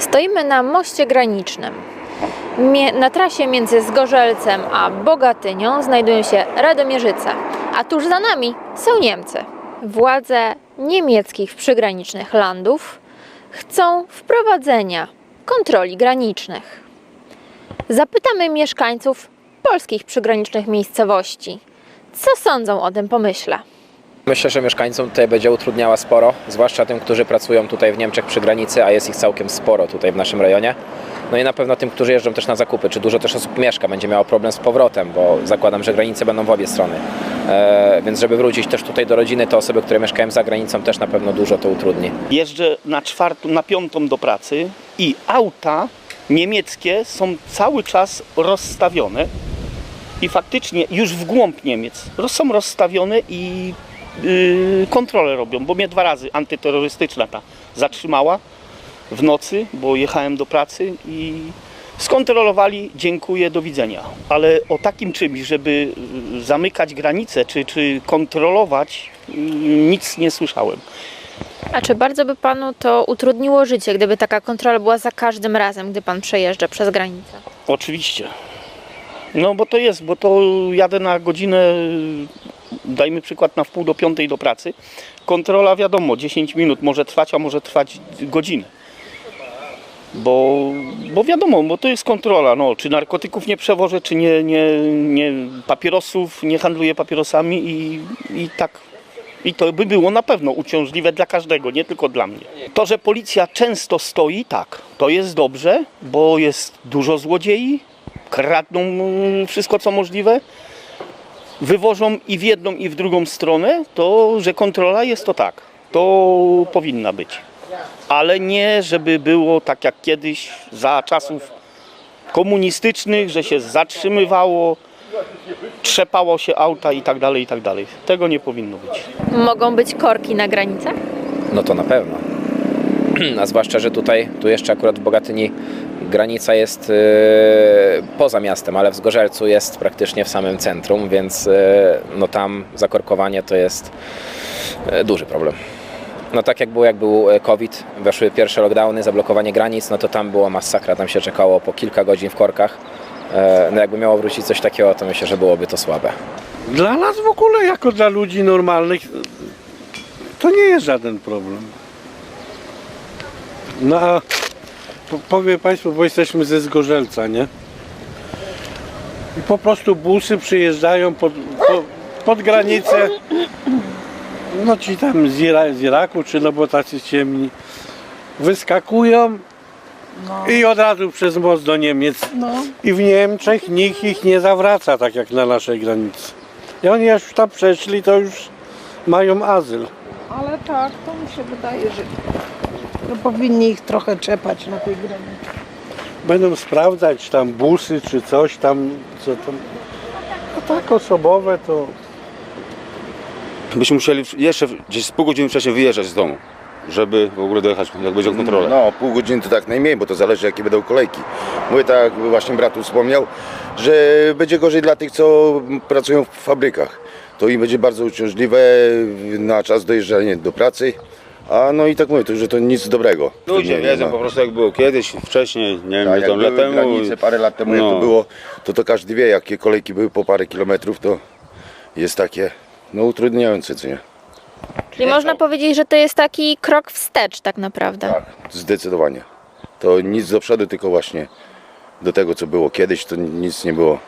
Stoimy na moście granicznym. Na trasie między Zgorzelcem a Bogatynią znajdują się Radomierzyce, a tuż za nami są Niemcy. Władze niemieckich przygranicznych landów chcą wprowadzenia kontroli granicznych. Zapytamy mieszkańców polskich przygranicznych miejscowości, co sądzą o tym pomyśle. Myślę, że mieszkańcom tutaj będzie utrudniała sporo, zwłaszcza tym, którzy pracują tutaj w Niemczech przy granicy, a jest ich całkiem sporo tutaj w naszym rejonie. No i na pewno tym, którzy jeżdżą też na zakupy, czy dużo też osób mieszka, będzie miało problem z powrotem, bo zakładam, że granice będą w obie strony. E, więc żeby wrócić też tutaj do rodziny, to osoby, które mieszkają za granicą też na pewno dużo to utrudni. Jeżdżę na czwartą, na piątą do pracy i auta niemieckie są cały czas rozstawione i faktycznie już w głąb Niemiec są rozstawione i yy, kontrolę robią, bo mnie dwa razy antyterrorystyczna ta zatrzymała w nocy, bo jechałem do pracy i skontrolowali, dziękuję, do widzenia. Ale o takim czymś, żeby yy, zamykać granice czy, czy kontrolować, yy, nic nie słyszałem. A czy bardzo by panu to utrudniło życie, gdyby taka kontrola była za każdym razem, gdy pan przejeżdża przez granicę? Oczywiście. No bo to jest, bo to jadę na godzinę, dajmy przykład na wpół do piątej do pracy. Kontrola wiadomo, 10 minut może trwać, a może trwać godzinę. Bo, bo wiadomo, bo to jest kontrola, no, czy narkotyków nie przewożę, czy nie, nie, nie papierosów, nie handluję papierosami i, i tak. I to by było na pewno uciążliwe dla każdego, nie tylko dla mnie. To, że policja często stoi, tak, to jest dobrze, bo jest dużo złodziei, kradną wszystko co możliwe, wywożą i w jedną i w drugą stronę, to że kontrola jest to tak, to powinna być. Ale nie, żeby było tak jak kiedyś za czasów komunistycznych, że się zatrzymywało, trzepało się auta i tak dalej, i tak dalej. Tego nie powinno być. Mogą być korki na granicach? No to na pewno. A zwłaszcza, że tutaj, tu jeszcze akurat w Bogatyni granica jest e, poza miastem, ale w Zgorzelcu jest praktycznie w samym centrum, więc e, no tam zakorkowanie to jest e, duży problem. No tak jak było, jak był COVID, weszły pierwsze lockdowny, zablokowanie granic, no to tam była masakra, tam się czekało po kilka godzin w korkach. No jakby miało wrócić coś takiego, to myślę, że byłoby to słabe. Dla nas w ogóle, jako dla ludzi normalnych, to nie jest żaden problem. No a powiem Państwu, bo jesteśmy ze Zgorzelca, nie? I po prostu busy przyjeżdżają pod, po, pod granicę. No ci tam z, Ira, z Iraku, czy no bo tacy ciemni. Wyskakują i od razu przez most do Niemiec. I w Niemczech nikt ich nie zawraca, tak jak na naszej granicy. I oni już tam przeszli, to już mają azyl. Ale tak, to mi się wydaje, że no powinni ich trochę czepać na tej granicy. Będą sprawdzać tam busy czy coś tam, co tam. A tak osobowe to byśmy musieli jeszcze gdzieś z pół godziny wcześniej wyjeżdżać z domu, żeby w ogóle dojechać, jak będzie kontrola. No, pół godziny to tak najmniej, bo to zależy jakie będą kolejki. Mówię tak, jak właśnie brat tu wspomniał, że będzie gorzej dla tych, co pracują w fabrykach. To im będzie bardzo uciążliwe na czas dojeżdżania do pracy. A no i tak mówię, to, że to nic dobrego. Ludzie Nie, wiedzą no. po prostu jak było kiedyś, wcześniej, nie wiem, Tak, jak były lat temu. granice parę lat temu, jak No. to było, to to każdy wie, jakie kolejki były po parę kilometrów, to jest takie, no utrudniające, co nie? Czyli można powiedzieć, że to jest taki krok wstecz tak naprawdę. Tak, zdecydowanie. To nic do przodu, tylko właśnie do tego, co było kiedyś, to nic nie było